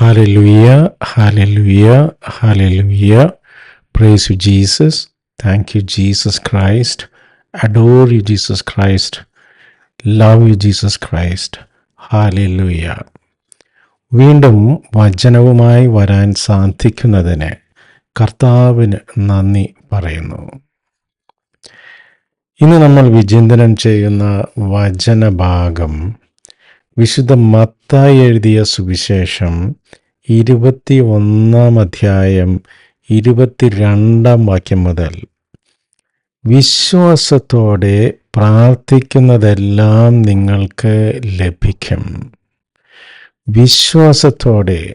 Hallelujah, hallelujah, hallelujah. Praise you, Jesus. Thank you, Jesus Christ. Adore you, Jesus Christ. Love you, Jesus Christ. Hallelujah. വീണ്ടും വചനവുമായി വരാൻ സാധിക്കുന്നതിന് കർത്താവിന് നന്ദി പറയുന്നു ഇന്ന് നമ്മൾ വിചിന്തനം ചെയ്യുന്ന വചനഭാഗം വിശുദ്ധ മത്തായി എഴുതിയ സുവിശേഷം ഇരുപത്തി ഒന്നാം അധ്യായം ഇരുപത്തിരണ്ടാം വാക്യം മുതൽ. വിശ്വാസത്തോടെ പ്രാർത്ഥിക്കുന്നതെല്ലാം നിങ്ങൾക്ക് ലഭിക്കും. വിശ്വാസത്തോടെ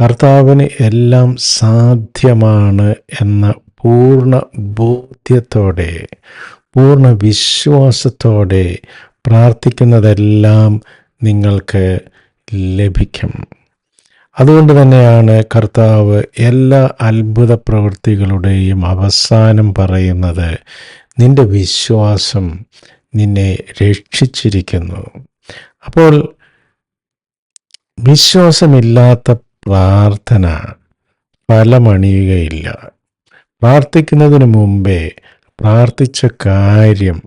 കർത്താവിന് എല്ലാം സാധ്യമാണ് എന്ന പൂർണ ബോധ്യത്തോടെ പൂർണ വിശ്വാസത്തോടെ പ്രാർത്ഥിക്കുന്നതെല്ലാം നിങ്ങൾക്ക് ലഭിക്കും. അതുകൊണ്ട് തന്നെയാണ് കർത്താവ് എല്ലാ അത്ഭുത പ്രവൃത്തികളുടെയും അവസാനം പറയുന്നത് നിന്റെ വിശ്വാസം നിന്നെ രക്ഷിച്ചിരിക്കുന്നു. അപ്പോൾ വിശ്വാസമില്ലാത്ത പ്രാർത്ഥന ഫലമണിയുകയില്ല. പ്രാർത്ഥിക്കുന്നതിന് മുമ്പേ പ്രാർത്ഥിച്ച കാര്യം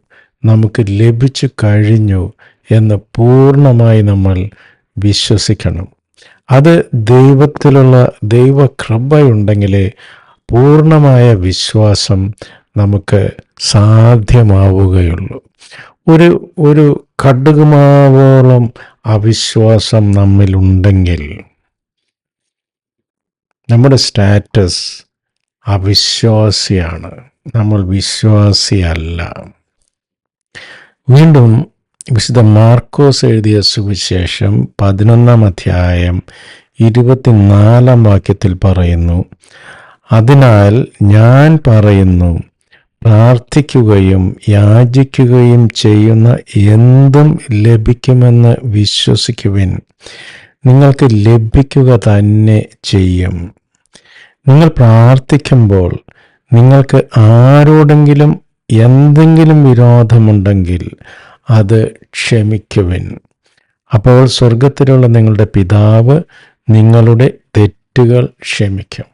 നമുക്ക് ലഭിച്ചു കഴിഞ്ഞു എന്ന് പൂർണമായി നമ്മൾ വിശ്വസിക്കണം. അത് ദൈവത്തിലുള്ള ദൈവകൃപയുണ്ടെങ്കിലേ പൂർണമായ വിശ്വാസം നമുക്ക് സാധ്യമാവുകയുള്ളൂ. ഒരു ഒരു കടുകുമാവോളം അവിശ്വാസം നമ്മിലുണ്ടെങ്കിൽ നമ്മുടെ സ്റ്റാറ്റസ് അവിശ്വാസിയാണ്. നമ്മൾ വിശ്വാസിയല്ല. വീണ്ടും വിശുദ്ധ മാർക്കോസ് എഴുതിയ സുവിശേഷം പതിനൊന്നാം അധ്യായം ഇരുപത്തിനാലാം വാക്യത്തിൽ പറയുന്നു അതിനാൽ ഞാൻ പറയുന്നു പ്രാർത്ഥിക്കുകയും യാചിക്കുകയും ചെയ്യുന്ന എന്തും ലഭിക്കുമെന്ന് വിശ്വസിക്കുവിൻ. നിങ്ങൾക്ക് ലഭിക്കുക തന്നെ ചെയ്യും. നിങ്ങൾ പ്രാർത്ഥിക്കുമ്പോൾ നിങ്ങൾക്ക് ആരോടെങ്കിലും എന്തെങ്കിലും വിരോധമുണ്ടെങ്കിൽ അത് ക്ഷമിക്കുവിൻ. അപ്പോൾ സ്വർഗത്തിലുള്ള നിങ്ങളുടെ പിതാവ് നിങ്ങളുടെ തെറ്റുകൾ ക്ഷമിക്കും.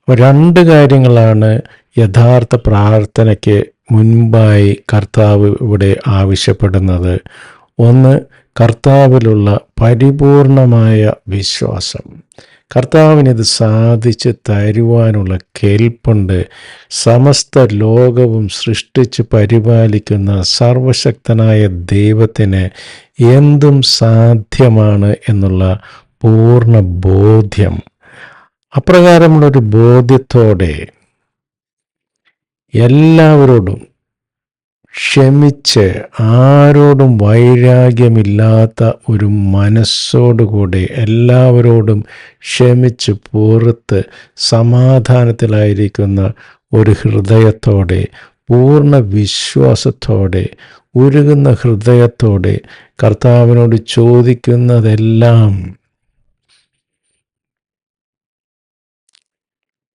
അപ്പോൾ രണ്ട് കാര്യങ്ങളാണ് യഥാർത്ഥ പ്രാർത്ഥനയ്ക്ക് മുൻപായി കർത്താവ് ഇവിടെ ആവശ്യപ്പെടുന്നത്. ഒന്ന് കർത്താവിലുള്ള പരിപൂർണമായ വിശ്വാസം. കർത്താവിനിത് സാധിച്ച് തരുവാനുള്ള കേൾപ്പുണ്ട്. സമസ്ത ലോകവും സൃഷ്ടിച്ച് പരിപാലിക്കുന്ന സർവശക്തനായ ദൈവത്തിന് എന്തും സാധ്യമാണ് എന്നുള്ള പൂർണ ബോധ്യം. അപ്രകാരമുള്ളൊരു ബോധ്യത്തോടെ എല്ലാവരോടും ക്ഷമിച്ച് ആരോടും വൈരാഗ്യമില്ലാത്ത ഒരു മനസ്സോടുകൂടി എല്ലാവരോടും ക്ഷമിച്ച് പുറത്ത് സമാധാനത്തിലായിരിക്കുന്ന ഒരു ഹൃദയത്തോടെ പൂർണ വിശ്വാസത്തോടെ ഉരുകുന്ന ഹൃദയത്തോടെ കർത്താവിനോട് ചോദിക്കുന്നതെല്ലാം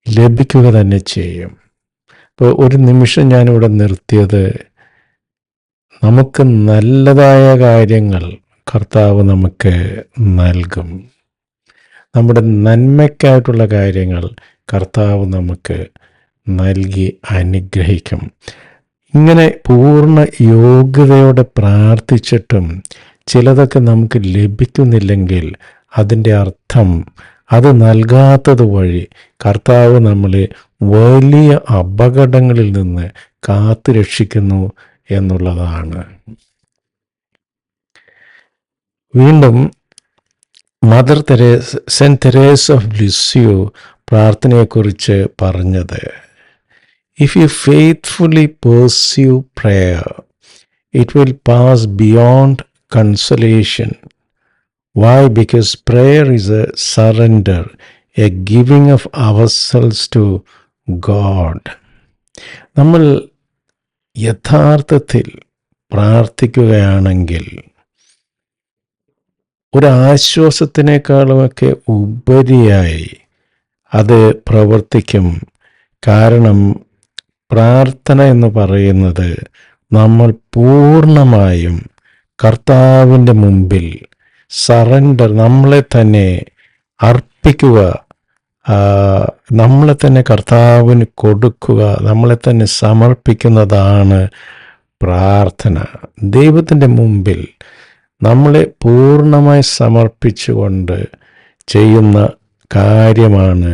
ലഭിക്കുക തന്നെ ചെയ്യും. ഇപ്പോൾ ഒരു നിമിഷം ഞാനിവിടെ നിർത്തിയത് നമുക്ക് നല്ലതായ കാര്യങ്ങൾ കർത്താവ് നമുക്ക് നൽകും. നമ്മുടെ നന്മയ്ക്കായിട്ടുള്ള കാര്യങ്ങൾ കർത്താവ് നമുക്ക് നൽകി അനുഗ്രഹിക്കും. ഇങ്ങനെ പൂർണ യോഗ്യതയോടെ പ്രാർത്ഥിച്ചിട്ടും ചിലതൊക്കെ നമുക്ക് ലഭിക്കുന്നില്ലെങ്കിൽ അതിന്റെ അർത്ഥം അത് നൽകാത്തത് വഴി കർത്താവ് നമ്മളെ വലിയ അപകടങ്ങളിൽ നിന്ന് കാത്തു രക്ഷിക്കുന്നു എന്നുള്ളതാണ്. വീണ്ടും Mother Teresa saint Therese of Lisieux പ്രാർത്ഥനയെക്കുറിച്ച് പറഞ്ഞത് if you faithfully pursue prayer it will pass beyond consolation why because prayer is a surrender a giving of our selves to God നമ്മൾ യഥാർത്ഥത്തിൽ പ്രാർത്ഥിക്കുകയാണെങ്കിൽ ഒരാശ്വാസത്തിനേക്കാളുമൊക്കെ ഉപരിയായി അത് പ്രവർത്തിക്കും. കാരണം പ്രാർത്ഥന എന്ന് പറയുന്നത് നമ്മൾ പൂർണമായും കർത്താവിന്റെ മുമ്പിൽ സറണ്ടർ നമ്മളെ തന്നെ അർപ്പിക്കുക നമ്മളെ തന്നെ കർത്താവിന് കൊടുക്കുക നമ്മളെ തന്നെ സമർപ്പിക്കുന്നതാണ് പ്രാർത്ഥന. ദൈവത്തിന്റെ മുമ്പിൽ നമ്മളെ പൂർണമായി സമർപ്പിച്ചുകൊണ്ട് ചെയ്യുന്ന കാര്യമാണ്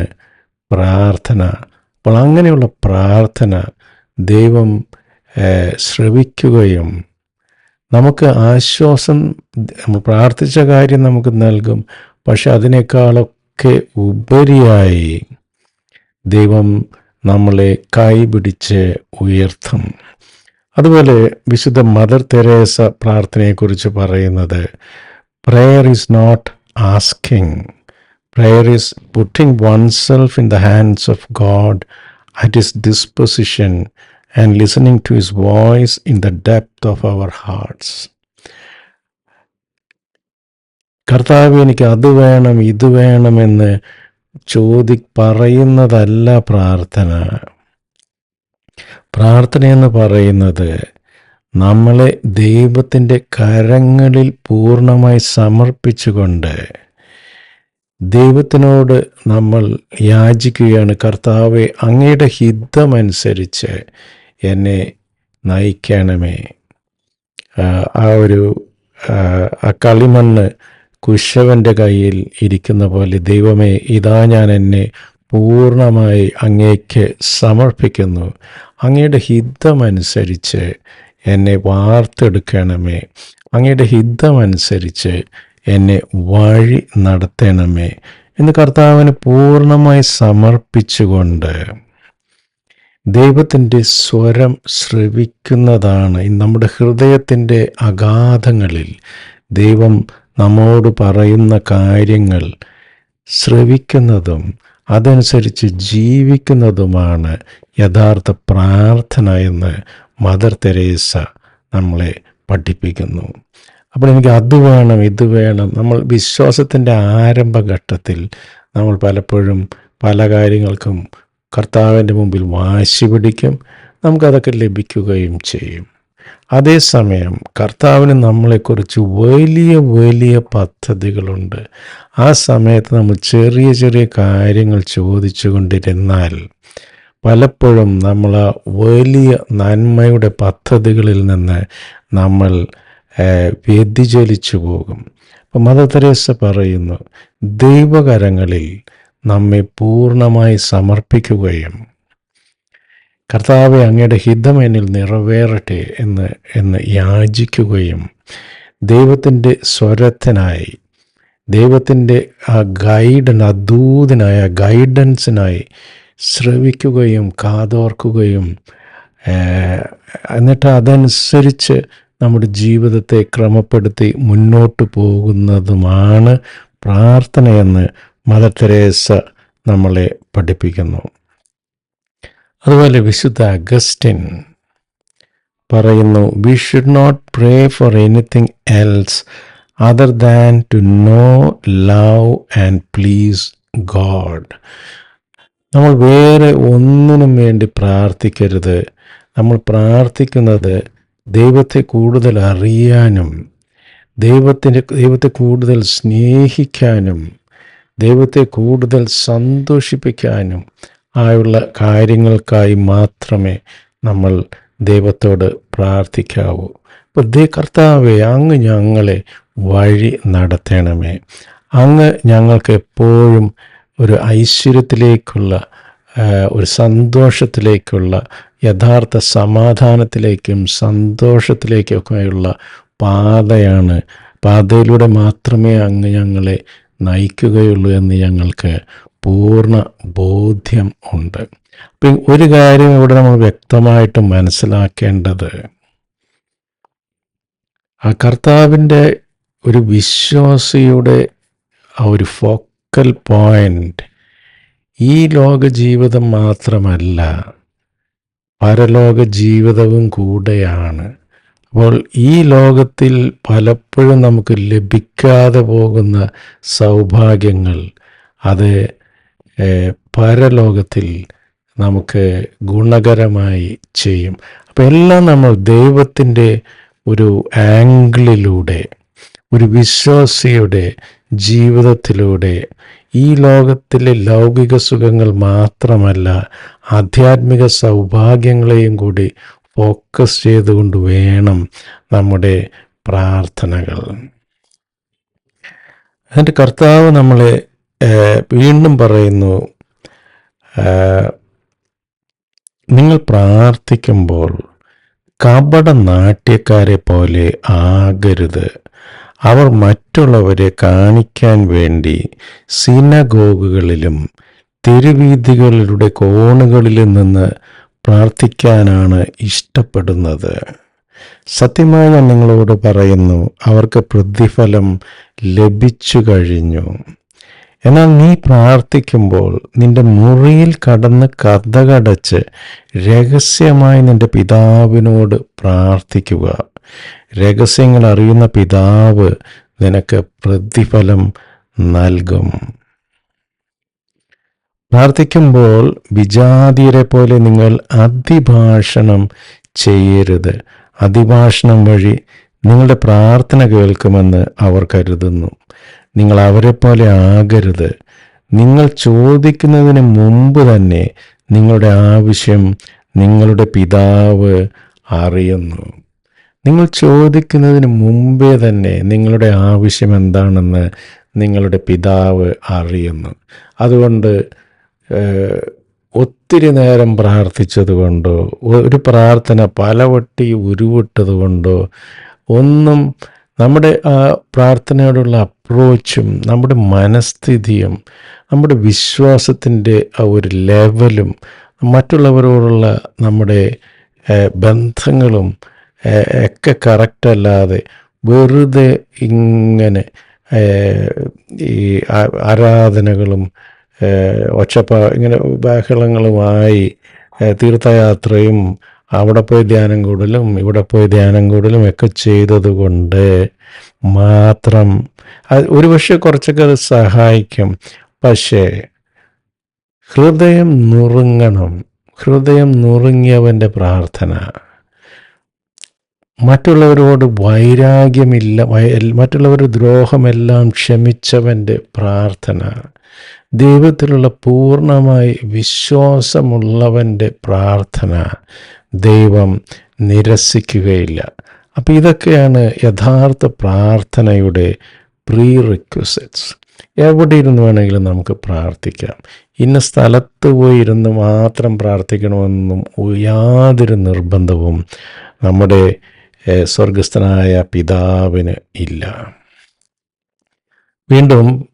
പ്രാർത്ഥന. അപ്പോൾ അങ്ങനെയുള്ള പ്രാർത്ഥന ദൈവം ശ്രവിക്കുകയും നമുക്ക് ആശ്വാസം നമ്മൾ പ്രാർത്ഥിച്ച കാര്യം നമുക്ക് നൽകും പക്ഷെ അതിനേക്കാളൊക്കെ ഉപരിയായി ദൈവം നമ്മളെ കൈപിടിച്ച് ഉയർത്തും. അതുപോലെ വിശുദ്ധ മദർ തെരേസ പ്രാർത്ഥനയെക്കുറിച്ച് പറയുന്നത് prayer is not asking prayer is putting oneself in the hands of God at his disposition and listening to his voice in the depth of our hearts കർത്താവ് എനിക്ക് അത് വേണം ഇത് വേണമെന്ന് ചോദി പറയുന്നതല്ല പ്രാർത്ഥന. പ്രാർത്ഥന എന്ന് പറയുന്നത് നമ്മളെ ദൈവത്തിന്റെ കരങ്ങളിൽ പൂർണമായി സമർപ്പിച്ചുകൊണ്ട് ദൈവത്തിനോട് നമ്മൾ യാചിക്കുകയാണ്. കർത്താവെ അങ്ങയുടെ ഹിതമനുസരിച്ച് എന്നെ നയിക്കണമേ. ആ, ഒരു ആ കളിമണ്ണ് കുശവന്റെ കയ്യിൽ ഇരിക്കുന്ന പോലെ ദൈവമേ ഇതാ ഞാൻ എന്നെ പൂർണമായി അങ്ങേക്ക് സമർപ്പിക്കുന്നു. അങ്ങയുടെ ഹിതമനുസരിച്ച് എന്നെ വാർത്തെടുക്കണമേ. അങ്ങയുടെ ഹിതമനുസരിച്ച് എന്നെ വഴി നടത്തണമേ എന്ന് കർത്താവിന് പൂർണമായി സമർപ്പിച്ചുകൊണ്ട് ദൈവത്തിന്റെ സ്വരം ശ്രവിക്കുന്നതാണ് നമ്മുടെ ഹൃദയത്തിന്റെ അഗാധങ്ങളിൽ ദൈവം നമ്മോട് പറയുന്ന കാര്യങ്ങൾ ശ്രവിക്കുന്നതും അതനുസരിച്ച് ജീവിക്കുന്നതുമാണ് യഥാർത്ഥ പ്രാർത്ഥന എന്ന് മദർ തെരേസ നമ്മളെ പഠിപ്പിക്കുന്നു. അപ്പോൾ എനിക്ക് അത് വേണം ഇത് വേണം. നമ്മൾ വിശ്വാസത്തിന്റെ ആരംഭഘട്ടത്തിൽ നമ്മൾ പലപ്പോഴും പല കാര്യങ്ങൾക്കും കർത്താവിന്റെ മുമ്പിൽ വാശി പിടിക്കും. നമുക്കതൊക്കെ ലഭിക്കുകയും ചെയ്യും. അതേസമയം കർത്താവിന് നമ്മളെക്കുറിച്ച് വലിയ വലിയ പദ്ധതികളുണ്ട്. ആ സമയത്ത് നമ്മൾ ചെറിയ ചെറിയ കാര്യങ്ങൾ ചോദിച്ചു കൊണ്ടിരുന്നാൽ പലപ്പോഴും നമ്മൾ വലിയ നന്മയുടെ പദ്ധതികളിൽ നിന്ന് നമ്മൾ വ്യതിചലിച്ചു പോകും. അപ്പം മദർ തെരേസ പറയുന്നു ദൈവകരങ്ങളിൽ നമ്മെ പൂർണമായി സമർപ്പിക്കുകയും കർത്താവെ അങ്ങയുടെ ഹിതം എന്നിൽ നിറവേറട്ടെ എന്ന് എന്ന് യാചിക്കുകയും ദൈവത്തിന്റെ സ്വരത്തിനായി ദൈവത്തിന്റെ ആ ഗൈഡൻ അദൂതനായ ഗൈഡൻസിനായി ശ്രവിക്കുകയും കാതോർക്കുകയും എന്നിട്ട് അതനുസരിച്ച് നമ്മുടെ ജീവിതത്തെ ക്രമപ്പെടുത്തി മുന്നോട്ട് പോകുന്നതുമാണ് പ്രാർത്ഥനയെന്ന് മദർ തെരേസ നമ്മളെ പഠിപ്പിക്കുന്നു. അതുപോലെ വിശുദ്ധ അഗസ്റ്റിൻ പറയുന്നു we should not pray for anything else other than to know love and please God നമ്മൾ വേറെ ഒന്നിനും വേണ്ടി പ്രാർത്ഥിക്കരുത്. നമ്മൾ പ്രാർത്ഥിക്കുന്നത് ദൈവത്തെ കൂടുതൽ അറിയാനും ദൈവത്തിന്റെ ദൈവത്തെ കൂടുതൽ സ്നേഹിക്കാനും ദൈവത്തെ കൂടുതൽ സന്തോഷിപ്പിക്കാനും ആയുള്ള കാര്യങ്ങൾക്കായി മാത്രമേ നമ്മൾ ദൈവത്തോട് പ്രാർത്ഥിക്കാവൂ. ദേ കർത്താവെ അങ്ങ് ഞങ്ങളെ വഴി നടത്തണമേ. അങ്ങ് ഞങ്ങൾക്ക് എപ്പോഴും ഒരു ഐശ്വര്യത്തിലേക്കുള്ള ഒരു സന്തോഷത്തിലേക്കുള്ള യഥാർത്ഥ സമാധാനത്തിലേക്കും സന്തോഷത്തിലേക്കൊക്കെയുള്ള പാതയാണ് പാതയിലൂടെ മാത്രമേ അങ്ങ് ഞങ്ങളെ നയിക്കുകയുള്ളൂ എന്ന് ഞങ്ങൾക്ക് പൂർണ ബോധ്യം ഉണ്ട്. അപ്പം ഒരു കാര്യം ഇവിടെ നമ്മൾ വ്യക്തമായിട്ട് മനസ്സിലാക്കേണ്ടത് ആ കർത്താവിന്റെ ഒരു വിശ്വാസിയുടെ ആ ഒരു ഫോക്കൽ പോയിന്റ് ഈ ലോക ജീവിതം മാത്രമല്ല പരലോക ജീവിതവും കൂടെയാണ്. അപ്പോൾ ഈ ലോകത്തിൽ പലപ്പോഴും നമുക്ക് ലഭിക്കാതെ പോകുന്ന സൗഭാഗ്യങ്ങൾ അത് പരലോകത്തിൽ നമുക്ക് ഗുണകരമായി ചെയ്യും. അപ്പം എല്ലാം നമ്മൾ ദൈവത്തിന്റെ ഒരു ആംഗിളിലൂടെ ഒരു വിശ്വാസിയുടെ ജീവിതത്തിലൂടെ ഈ ലോകത്തിലെ ലൗകിക സുഖങ്ങൾ മാത്രമല്ല ആധ്യാത്മിക സൗഭാഗ്യങ്ങളെയും കൂടി ഫോക്കസ് ചെയ്തുകൊണ്ട് വേണം നമ്മുടെ പ്രാർത്ഥനകൾ. എന്റെ കർത്താവ് നമ്മളെ വീണ്ടും പറയുന്നു നിങ്ങൾ പ്രാർത്ഥിക്കുമ്പോൾ കപട നാട്യക്കാരെ പോലെ ആകരുത്. അവർ മറ്റുള്ളവരെ കാണിക്കാൻ വേണ്ടി സിനഗോഗുകളിലും തെരുവീതികളിലൂടെ കോണുകളിലും നിന്ന് പ്രാർത്ഥിക്കാനാണ് ഇഷ്ടപ്പെടുന്നത്. സത്യമായി ഞാൻ നിങ്ങളോട് പറയുന്നു അവർക്ക് പ്രതിഫലം ലഭിച്ചു കഴിഞ്ഞു. എന്നാൽ നീ പ്രാർത്ഥിക്കുമ്പോൾ നിന്റെ മുറിയിൽ കടന്ന് കഥകടച്ച് രഹസ്യമായി നിന്റെ പിതാവിനോട് പ്രാർത്ഥിക്കുക. രഹസ്യങ്ങൾ അറിയുന്ന പിതാവ് നിനക്ക് പ്രതിഫലം നൽകും. പ്രാർത്ഥിക്കുമ്പോൾ വിജാതിയരെ പോലെ നിങ്ങൾ അതിഭാഷണം ചെയ്യരുത്. അതിഭാഷണം വഴി നിങ്ങളുടെ പ്രാർത്ഥന കേൾക്കുമെന്ന് അവർ കരുതുന്നു. നിങ്ങൾ അവരെ പോലെ ആകരുത്. നിങ്ങൾ ചോദിക്കുന്നതിന് മുമ്പ് തന്നെ നിങ്ങളുടെ ആവശ്യം നിങ്ങളുടെ പിതാവ് അറിയുന്നു. നിങ്ങൾ ചോദിക്കുന്നതിന് മുമ്പേ തന്നെ നിങ്ങളുടെ ആവശ്യം എന്താണെന്ന് നിങ്ങളുടെ പിതാവ് അറിയുന്നു. അതുകൊണ്ട് ഒത്തിരി നേരം പ്രാർത്ഥിച്ചത് കൊണ്ടോ ഒരു പ്രാർത്ഥന പലവട്ടി ഉരുവിട്ടത് കൊണ്ടോ ഒന്നും നമ്മുടെ ആ പ്രാർത്ഥനയോടുള്ള അപ്രോച്ചും നമ്മുടെ മനസ്ഥിതിയും നമ്മുടെ വിശ്വാസത്തിന്റെ ആ ഒരു ലെവലും മറ്റുള്ളവരോടുള്ള നമ്മുടെ ബന്ധങ്ങളും ഒക്കെ കറക്റ്റല്ലാതെ വെറുതെ ഇങ്ങനെ ഈ ആരാധനകളും ഒച്ചപ്പ ഇങ്ങനെ ബഹളങ്ങളുമായി തീർത്ഥയാത്രയും അവിടെ പോയി ധ്യാനം കൂടലും ഇവിടെ പോയി ധ്യാനം കൂടലും ഒക്കെ ചെയ്തതുകൊണ്ട് മാത്രം ഒരുപക്ഷെ കുറച്ചൊക്കെ അത് സഹായിക്കും. പക്ഷേ ഹൃദയം നുറുങ്ങണം. ഹൃദയം നുറുങ്ങിയവന്റെ പ്രാർത്ഥന. മറ്റുള്ളവരോട് വൈരാഗ്യമില്ല മറ്റുള്ളവരുടെ ദ്രോഹമെല്ലാം ക്ഷമിച്ചവന്റെ പ്രാർത്ഥന. ദൈവത്തിലുള്ള പൂർണമായി വിശ്വാസമുള്ളവന്റെ പ്രാർത്ഥന. ദൈവം നിരസിക്കുകയില്ല. അപ്പം ഇതൊക്കെയാണ് യഥാർത്ഥ പ്രാർത്ഥനയുടെ പ്രീ റിക്വസിറ്റ്സ് എവിടെ ഇരുന്ന് വേണമെങ്കിലും നമുക്ക് പ്രാർത്ഥിക്കാം. ഇന്ന സ്ഥലത്ത് പോയി ഇരുന്ന് മാത്രം പ്രാർത്ഥിക്കണമെന്നും യാതൊരു നിർബന്ധവും നമ്മുടെ സ്വർഗസ്ഥനായ പിതാവിന് ഇല്ല. വീണ്ടും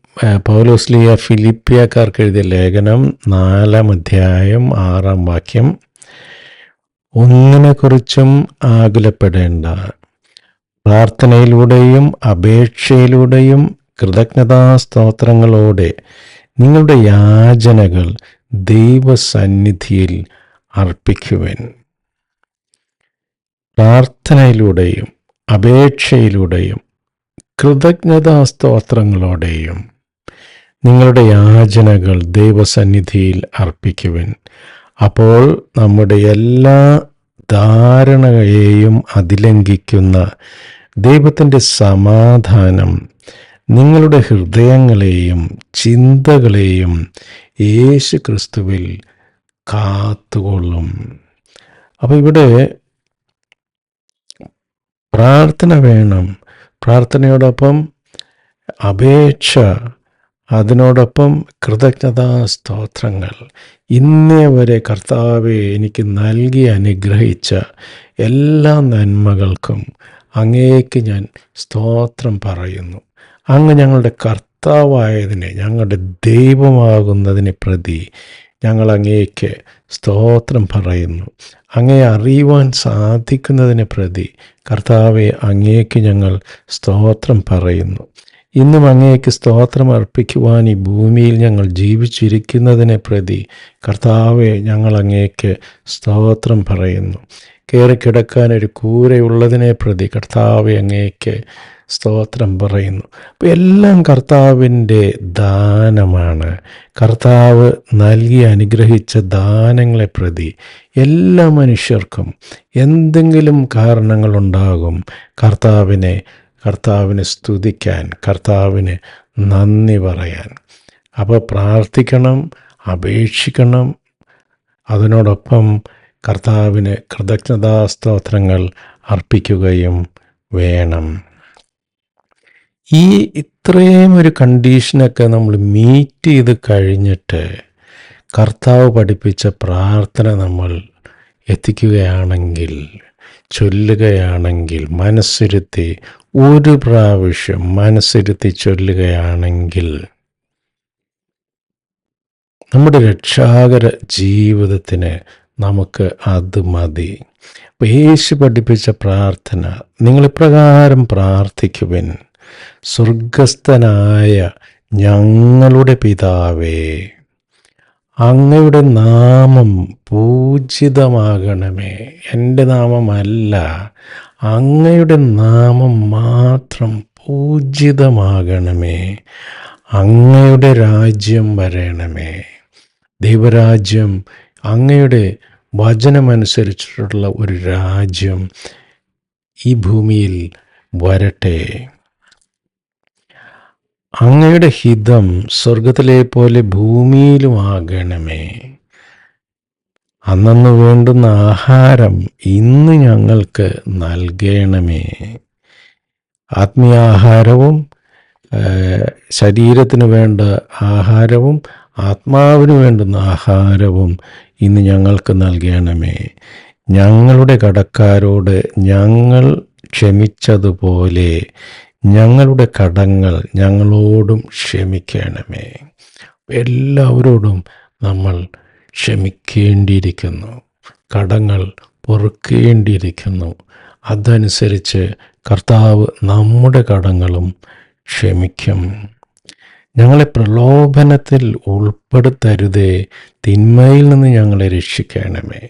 പൗലോസ്ലിയ ഫിലിപ്പിയക്കാർക്ക് എഴുതിയ ലേഖനം നാലാം അധ്യായം ആറാം വാക്യം ഒന്നിനെക്കുറിച്ചും ആകുലപ്പെടേണ്ട. പ്രാർത്ഥനയിലൂടെയും അപേക്ഷയിലൂടെയും കൃതജ്ഞതാസ്തോത്രങ്ങളോടെ നിങ്ങളുടെ യാചനകൾ ദൈവസന്നിധിയിൽ അർപ്പിക്കുവൻ. പ്രാർത്ഥനയിലൂടെയും അപേക്ഷയിലൂടെയും കൃതജ്ഞതാസ്തോത്രങ്ങളോടെയും നിങ്ങളുടെ യാചനകൾ ദൈവസന്നിധിയിൽ അർപ്പിക്കുവൻ. അപ്പോൾ നമ്മുടെ എല്ലാ ധാരണയെയും അതിലംഘിക്കുന്ന ദൈവത്തിന്റെ സമാധാനം നിങ്ങളുടെ ഹൃദയങ്ങളെയും ചിന്തകളെയും യേശു ക്രിസ്തുവിൽ കാത്തുകൊള്ളും. അപ്പോൾ ഇവിടെ പ്രാർത്ഥന വേണം. പ്രാർത്ഥനയോടൊപ്പം അപേക്ഷ അതിനോടൊപ്പം കൃതജ്ഞതാ സ്തോത്രങ്ങൾ. ഇന്നേ വരെ കർത്താവെ എനിക്ക് നൽകി അനുഗ്രഹിച്ച എല്ലാ നന്മകൾക്കും അങ്ങേക്ക് ഞാൻ സ്തോത്രം പറയുന്നു. അങ്ങ് ഞങ്ങളുടെ കർത്താവായതിനെ ഞങ്ങളുടെ ദൈവമാകുന്നതിനെ പ്രതി ഞങ്ങൾ അങ്ങേക്ക് സ്തോത്രം പറയുന്നു. അങ്ങേ അറിയുവാൻ സാധിക്കുന്നതിനെ പ്രതി കർത്താവെ അങ്ങേക്ക് ഞങ്ങൾ സ്തോത്രം പറയുന്നു. ഇന്നും അങ്ങേക്ക് സ്തോത്രം അർപ്പിക്കുവാൻ ഈ ഭൂമിയിൽ ഞങ്ങൾ ജീവിച്ചിരിക്കുന്നതിനെ പ്രതി കർത്താവെ ഞങ്ങൾ അങ്ങേക്ക് സ്തോത്രം പറയുന്നു. കയറി കിടക്കാൻ ഒരു കൂരയുള്ളതിനെ പ്രതി കർത്താവെ അങ്ങേക്ക് സ്തോത്രം പറയുന്നു. അപ്പോൾ എല്ലാം കർത്താവിന്റെ ദാനമാണ്. കർത്താവ് നൽകി അനുഗ്രഹിച്ച ദാനങ്ങളെ പ്രതി എല്ലാ മനുഷ്യർക്കും എന്തെങ്കിലും കാരണങ്ങളുണ്ടാകും കർത്താവിനെ കർത്താവിനെ സ്തുതിക്കാൻ കർത്താവിന് നന്ദി പറയാൻ. അപ്പോൾ പ്രാർത്ഥിക്കണം അപേക്ഷിക്കണം. അതിനോടൊപ്പം കർത്താവിന് കൃതജ്ഞതാസ്തോത്രങ്ങൾ അർപ്പിക്കുകയും വേണം. ഈ ഇത്രയും ഒരു കണ്ടീഷനൊക്കെ നമ്മൾ മീറ്റ് ചെയ്ത് കഴിഞ്ഞിട്ട് കർത്താവ് പഠിപ്പിച്ച പ്രാർത്ഥന നമ്മൾ എത്തിക്കുകയാണെങ്കിൽ ചൊല്ലുകയാണെങ്കിൽ മനസ്സിരുത്തി ഒരു പ്രാവശ്യം മനസ്സിരുത്തി ചൊല്ലുകയാണെങ്കിൽ നമ്മുടെ രക്ഷാകര ജീവിതത്തിന് നമുക്ക് അത് മതി. അപ്പോൾ യേശു പഠിപ്പിച്ച പ്രാർത്ഥന നിങ്ങളിപ്രകാരം പ്രാർത്ഥിക്കുവിൻ. സ്വർഗസ്ഥനായ ഞങ്ങളുടെ പിതാവേ അങ്ങയുടെ നാമം പൂജിതമാകണമേ. എന്റെ നാമമല്ല. അങ്ങയുടെ നാമം മാത്രം പൂജിതമാകണമേ. അങ്ങയുടെ രാജ്യം വരണമേ. ദൈവരാജ്യം അങ്ങയുടെ വചനമനുസരിച്ചിട്ടുള്ള ഒരു രാജ്യം ഈ ഭൂമിയിൽ വരട്ടെ. അങ്ങയുടെ ഹിതം സ്വർഗത്തിലെ പോലെ ഭൂമിയിലും ആകണമേ അന്നു വേണ്ടുന്ന ആഹാരം ഇന്ന് ഞങ്ങൾക്ക് നൽകണമേ. ആത്മീയാഹാരവും ശരീരത്തിന് വേണ്ട ആഹാരവും ആത്മാവിന് വേണ്ടുന്ന ആഹാരവും ഇന്ന് ഞങ്ങൾക്ക് നൽകണമേ. ഞങ്ങളുടെ കടക്കാരോട് ഞങ്ങൾ ക്ഷമിച്ചതുപോലെ ഞങ്ങളുടെ കടങ്ങൾ ഞങ്ങളോടും ക്ഷമിക്കണമേ. എല്ലാവരോടും നമ്മൾ ക്ഷമിക്കേണ്ടിയിരിക്കുന്നു. കടങ്ങൾ പൊറുക്കേണ്ടിയിരിക്കുന്നു. അതനുസരിച്ച് കർത്താവ് നമ്മുടെ കടങ്ങളും ക്ഷമിക്കും. ഞങ്ങളെ പ്രലോഭനത്തിൽ ഉൾപ്പെടുത്തരുതേ. തിന്മയിൽ നിന്ന് ഞങ്ങളെ രക്ഷിക്കണമേ.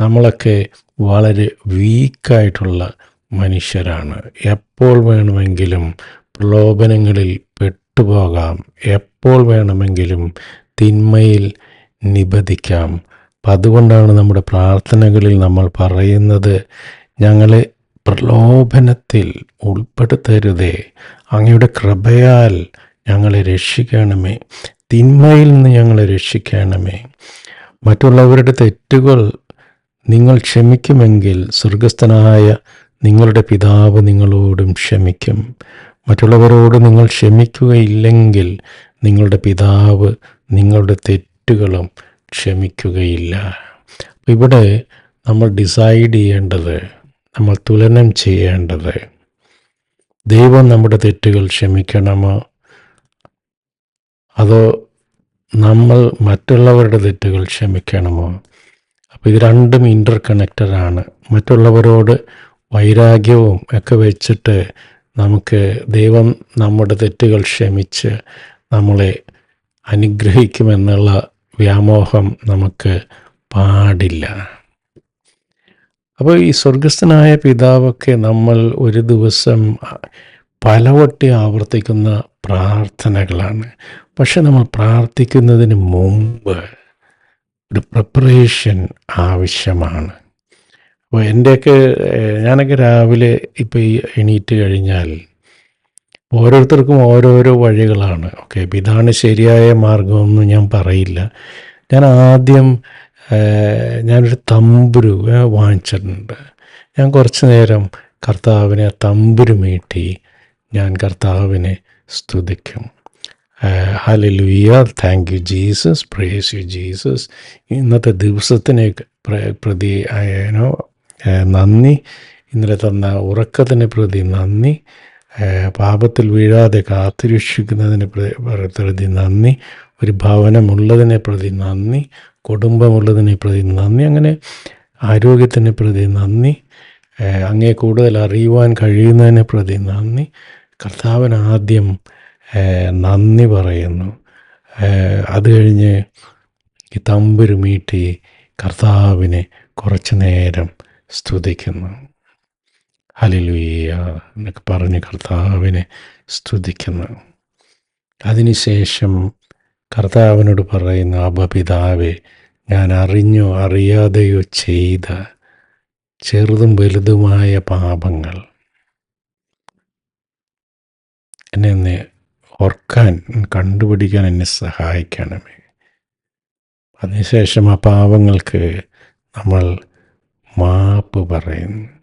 നമ്മളൊക്കെ വളരെ വീക്കായിട്ടുള്ള മനുഷ്യരാണ്. എപ്പോൾ വേണമെങ്കിലും പ്രലോഭനങ്ങളിൽ പെട്ടുപോകാം. എപ്പോൾ വേണമെങ്കിലും തിന്മയിൽ നിബദിക്കാം അപ്പം അതുകൊണ്ടാണ് നമ്മുടെ പ്രാർത്ഥനകളിൽ നമ്മൾ പറയുന്നത് ഞങ്ങളെ പ്രലോഭനത്തിൽ ഉൾപ്പെടുത്തരുതേ. അങ്ങയുടെ കൃപയാൽ ഞങ്ങളെ രക്ഷിക്കണമേ. തിന്മയിൽ നിന്ന് ഞങ്ങളെ രക്ഷിക്കണമേ. മറ്റുള്ളവരുടെ തെറ്റുകൾ നിങ്ങൾ ക്ഷമിക്കുമെങ്കിൽ സ്വർഗസ്ഥനായ നിങ്ങളുടെ പിതാവ് നിങ്ങളോടും ക്ഷമിക്കും. മറ്റുള്ളവരോട് നിങ്ങൾ ക്ഷമിക്കുകയില്ലെങ്കിൽ നിങ്ങളുടെ പിതാവ് നിങ്ങളുടെ തെറ്റുകളും ക്ഷമിക്കുകയില്ല. ഇവിടെ നമ്മൾ ഡിസൈഡ് ചെയ്യേണ്ടത് നമ്മൾ തുലനം ചെയ്യേണ്ടത് ദൈവം നമ്മുടെ തെറ്റുകൾ ക്ഷമിക്കണമോ? അതോ നമ്മൾ മറ്റുള്ളവരുടെ തെറ്റുകൾ ക്ഷമിക്കണമോ? അപ്പോൾ ഇത് രണ്ടും ഇന്റർ ആണ്. മറ്റുള്ളവരോട് വൈരാഗ്യവും ഒക്കെ വെച്ചിട്ട് നമുക്ക് ദൈവം നമ്മുടെ തെറ്റുകൾ ക്ഷമിച്ച് നമ്മളെ അനുഗ്രഹിക്കുമെന്നുള്ള വ്യാമോഹം നമുക്ക് പാടില്ല. അപ്പോൾ ഈ സ്വർഗസ്ഥനായ പിതാവൊക്കെ നമ്മൾ ഒരു ദിവസം പലവട്ടി ആവർത്തിക്കുന്ന പ്രാർത്ഥനകളാണ്. പക്ഷെ നമ്മൾ പ്രാർത്ഥിക്കുന്നതിന് മുമ്പ് ഒരു പ്രിപ്പറേഷൻ ആവശ്യമാണ്. അപ്പോൾ എന്റെയൊക്കെ ഞാനൊക്കെ രാവിലെ ഇപ്പോൾ ഈ എണീറ്റ് കഴിഞ്ഞാൽ ഓരോരുത്തർക്കും ഓരോരോ വഴികളാണ്. ഓക്കെ അപ്പം ഇതാണ് ശരിയായ മാർഗമെന്ന് ഞാൻ പറയില്ല. ഞാൻ ആദ്യം ഞാനൊരു തമ്പുരു വാങ്ങിച്ചിട്ടുണ്ട്. ഞാൻ കുറച്ച് നേരം കർത്താവിനെ തമ്പുരു മീട്ടി ഞാൻ കർത്താവിനെ സ്തുതിക്കും. Hallelujah thank you Jesus praise you Jesus. ഇന്നത്തെ ദിവസത്തിനെ പ്ര- പ്രതി നന്ദി. ഇന്നലെ തന്ന ഉറക്കത്തിന് പ്രതി നന്ദി. പാപത്തിൽ വീഴാതെ കാത്തുരക്ഷിക്കുന്നതിനെ പ്ര- പ്ര- പ്രതി നന്ദി. ഒരു ഭവനമുള്ളതിനെ പ്രതി നന്ദി. കുടുംബമുള്ളതിനെ പ്രതി നന്ദി. അങ്ങനെ ആരോഗ്യത്തിന് പ്രതി നന്ദി. അങ്ങേ കൂടുതൽ അറിയുവാൻ കഴിയുന്നതിനെ പ്രതി നന്ദി. കർത്താവിന് ആദ്യം നന്ദി പറയുന്നു. അത് കഴിഞ്ഞ് ഈ തമ്പുരു മീട്ടി കർത്താവിനെ കുറച്ച് നേരം സ്തുതിക്കുന്നു. ഹലിലുയ്യ എന്നൊക്കെ പറഞ്ഞ് കർത്താവിനെ സ്തുതിക്കുന്നു. അതിനുശേഷം കർത്താവിനോട് പറയുന്നു അപപിതാവേ ഞാൻ അറിഞ്ഞോ അറിയാതെയോ ചെയ്ത ചെറുതും വലുതുമായ പാപങ്ങൾ എന്നെ ഒന്ന് ഓർക്കാൻ കണ്ടുപിടിക്കാൻ എന്നെ സഹായിക്കണമേ. അതിനുശേഷം ആ പാപങ്ങൾക്ക് നമ്മൾ മാപ്പ് പറയുന്നു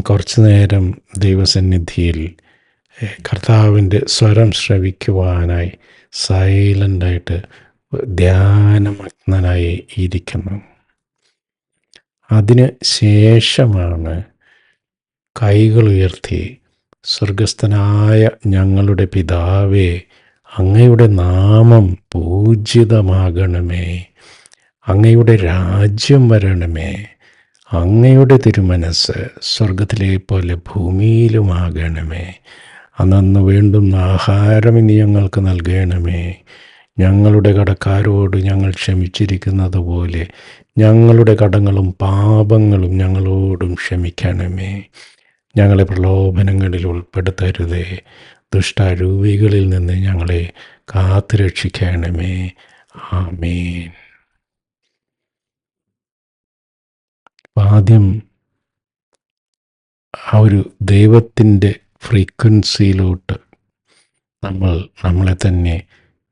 കുറച്ചു നേരം ദൈവസന്നിധിയിൽ കർത്താവിന്റെ സ്വരം ശ്രവിക്കുവാനായി സൈലന്റായിട്ട് ധ്യാനമഗ്നനായി ഇരിക്കുന്നു. അതിന് ശേഷമാണ് കൈകൾ ഉയർത്തി സ്വർഗസ്ഥനായ ഞങ്ങളുടെ പിതാവേ അങ്ങയുടെ നാമം പൂജിതമാകണമേ. അങ്ങയുടെ രാജ്യം വരണമേ. അങ്ങയുടെ തിരുമനസ് സ്വർഗത്തിലെ പോലെ ഭൂമിയിലുമാകണമേ. അന്നു വേണ്ടുന്ന ആഹാരം ഇനി ഞങ്ങൾക്ക് നൽകണമേ. ഞങ്ങളുടെ കടക്കാരോട് ഞങ്ങൾ ക്ഷമിച്ചിരിക്കുന്നത് പോലെ ഞങ്ങളുടെ കടങ്ങളും പാപങ്ങളും ഞങ്ങളോടും ക്ഷമിക്കണമേ. ഞങ്ങളെ പ്രലോഭനങ്ങളിൽ ഉൾപ്പെടുത്തരുതേ. ദുഷ്ടാരൂപികളിൽ നിന്ന് ഞങ്ങളെ കാത്തുരക്ഷിക്കണമേ. ആമേൻ. ആദ്യം ആ ഒരു ദൈവത്തിന്റെ ഫ്രീക്വൻസിയിലോട്ട് നമ്മൾ നമ്മളെ തന്നെ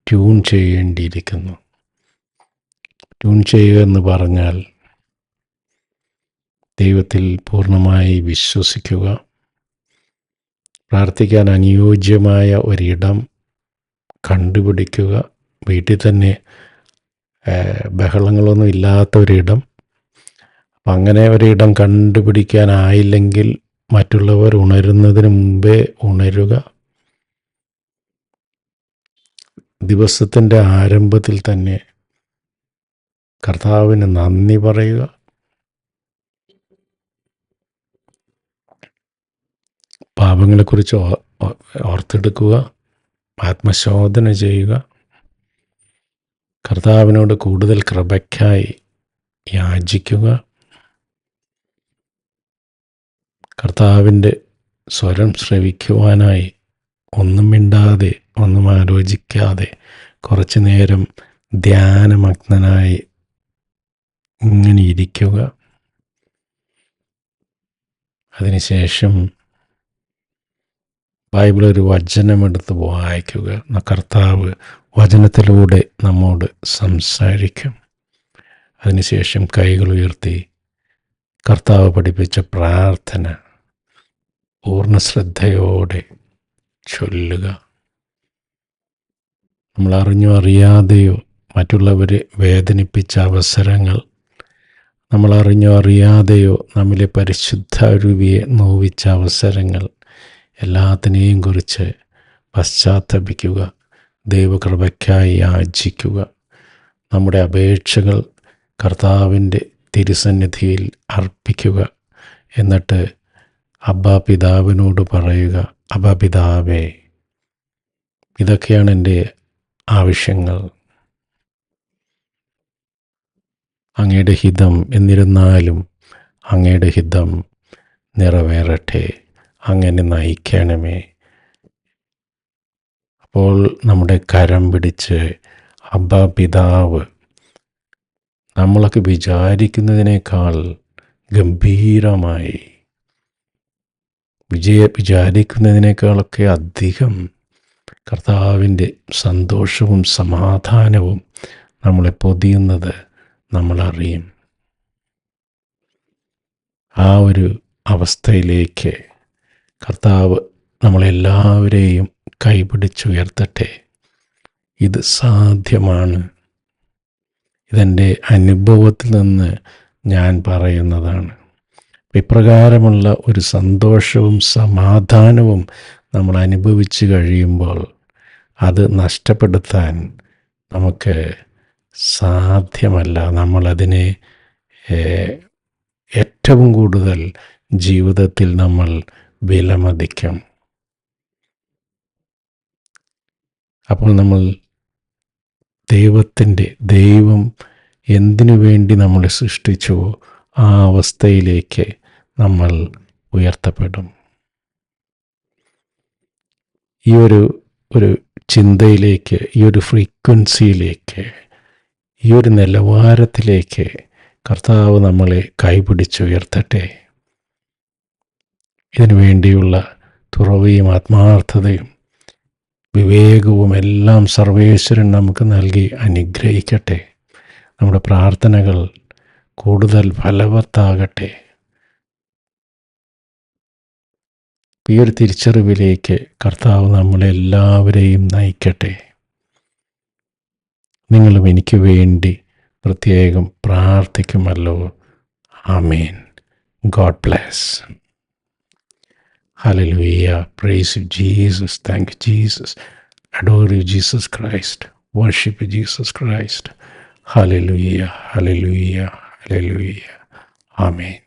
ട്യൂൺ ചെയ്യേണ്ടിയിരിക്കുന്നു. ട്യൂൺ ചെയ്യുക എന്ന് പറഞ്ഞാൽ ദൈവത്തിൽ പൂർണമായി വിശ്വസിക്കുക പ്രാർത്ഥിക്കാൻ അനുയോജ്യമായ ഒരിടം കണ്ടുപിടിക്കുക വീട്ടിൽ തന്നെ ബഹളങ്ങളൊന്നും ഇല്ലാത്ത ഒരിടം അപ്പം അങ്ങനെ ഒരിടം കണ്ടുപിടിക്കാനായില്ലെങ്കിൽ മറ്റുള്ളവർ ഉണരുന്നതിന് മുമ്പേ ഉണരുക. ദിവസത്തിന്റെ ആരംഭത്തിൽ തന്നെ കർത്താവിന് നന്ദി പറയുക. പാപങ്ങളെക്കുറിച്ച് ഓർത്തെടുക്കുക. ആത്മശോധന ചെയ്യുക. കർത്താവിനോട് കൂടുതൽ കൃപയ്ക്കായി യാചിക്കുക. കർത്താവിന്റെ സ്വരം ശ്രവിക്കുവാനായി ഒന്നും മിണ്ടാതെ ഒന്നും ആലോചിക്കാതെ കുറച്ചു നേരം ധ്യാനമഗ്നനായി ഇങ്ങനെ ഇരിക്കുക. അതിനുശേഷം ബൈബിൾ ഒരു വചനമെടുത്ത് വായിക്കുക. കർത്താവ് വചനത്തിലൂടെ നമ്മോട് സംസാരിക്കും. അതിനുശേഷം കൈകൾ ഉയർത്തി കർത്താവ് പഠിപ്പിച്ച പ്രാർത്ഥന പൂർണ ശ്രദ്ധയോടെ ചൊല്ലുക. നമ്മൾ അറിഞ്ഞോ അറിയാതെയോ മറ്റുള്ളവരെ വേദനിപ്പിച്ച അവസരങ്ങൾ. നമ്മൾ അറിഞ്ഞോ അറിയാതെയോ നമ്മിലെ പരിശുദ്ധാരൂപിയെ നോവിച്ച അവസരങ്ങൾ. എല്ലാത്തിനെയും കുറിച്ച് പശ്ചാത്തപിക്കുക. ദൈവകൃപയ്ക്കായി യാചിക്കുക. നമ്മുടെ അപേക്ഷകൾ കർത്താവിന്റെ തിരുസന്നിധിയിൽ അർപ്പിക്കുക. എന്നിട്ട് അബ്ബാ പിതാവിനോട് പറയുക അബ പിതാവേ ഇതൊക്കെയാണ് എന്റെ ആവശ്യങ്ങൾ. അങ്ങയുടെ ഹിതം എന്നിരുന്നാലും അങ്ങയുടെ ഹിതം നിറവേറട്ടെ. അങ്ങനെ നയിക്കണമേ. അപ്പോൾ നമ്മുടെ കരം പിടിച്ച് അബ്ബ പിതാവ് നമ്മളൊക്കെ വിചാരിക്കുന്നതിനേക്കാൾ ഗംഭീരമായി വിജയ വിചാരിക്കുന്നതിനേക്കാളൊക്കെ അധികം കർത്താവിന്റെ സന്തോഷവും സമാധാനവും നമ്മളെ പൊതിയുന്നത് നമ്മളറിയും. ആ ഒരു അവസ്ഥയിലേക്ക് കർത്താവ് നമ്മളെല്ലാവരെയും കൈപിടിച്ചുയർത്തട്ടെ. ഇത് സാധ്യമാണ്. ഇതെന്റെ അനുഭവത്തിൽ നിന്ന് ഞാൻ പറയുന്നതാണ്. ഇപ്രകാരമുള്ള ഒരു സന്തോഷവും സമാധാനവും നമ്മൾ അനുഭവിച്ച് കഴിയുമ്പോൾ അത് നഷ്ടപ്പെടുത്താൻ നമുക്ക് സാധ്യമല്ല. നമ്മളതിനെ ഏറ്റവും കൂടുതൽ ജീവിതത്തിൽ നമ്മൾ വിലമതിക്കും. അപ്പോൾ നമ്മൾ ദൈവത്തിന്റെ ദൈവം എന്തിനു വേണ്ടി നമ്മളെ സൃഷ്ടിച്ചുവോ ആ അവസ്ഥയിലേക്ക് നമ്മൾ ഉയർത്തപ്പെടും. ഈ ഒരു ഒരു ചിന്തയിലേക്ക് ഈ ഒരു ഫ്രീക്വൻസിയിലേക്ക് ഈ ഒരു നിലവാരത്തിലേക്ക് കർത്താവ് നമ്മളെ കൈപിടിച്ചുയർത്തട്ടെ. ഇതിനു വേണ്ടിയുള്ള തുറവിയും ആത്മാർത്ഥതയും വിവേകവും എല്ലാം സർവേശ്വരൻ നമുക്ക് നൽകി അനുഗ്രഹിക്കട്ടെ. നമ്മുടെ പ്രാർത്ഥനകൾ കൂടുതൽ ഫലവത്താകട്ടെ. ഈ ഒരു തിരിച്ചറിവിലേക്ക് കർത്താവ് നമ്മളെല്ലാവരെയും നയിക്കട്ടെ. നിങ്ങളും എനിക്ക് വേണ്ടി പ്രത്യേകം പ്രാർത്ഥിക്കുമല്ലോ. Amen. God bless. Hallelujah. Praise you, Jesus. Thank you, Jesus. Adore you, Jesus Christ. Worship you, Jesus Christ. Hallelujah. Hallelujah. Hallelujah. Amen.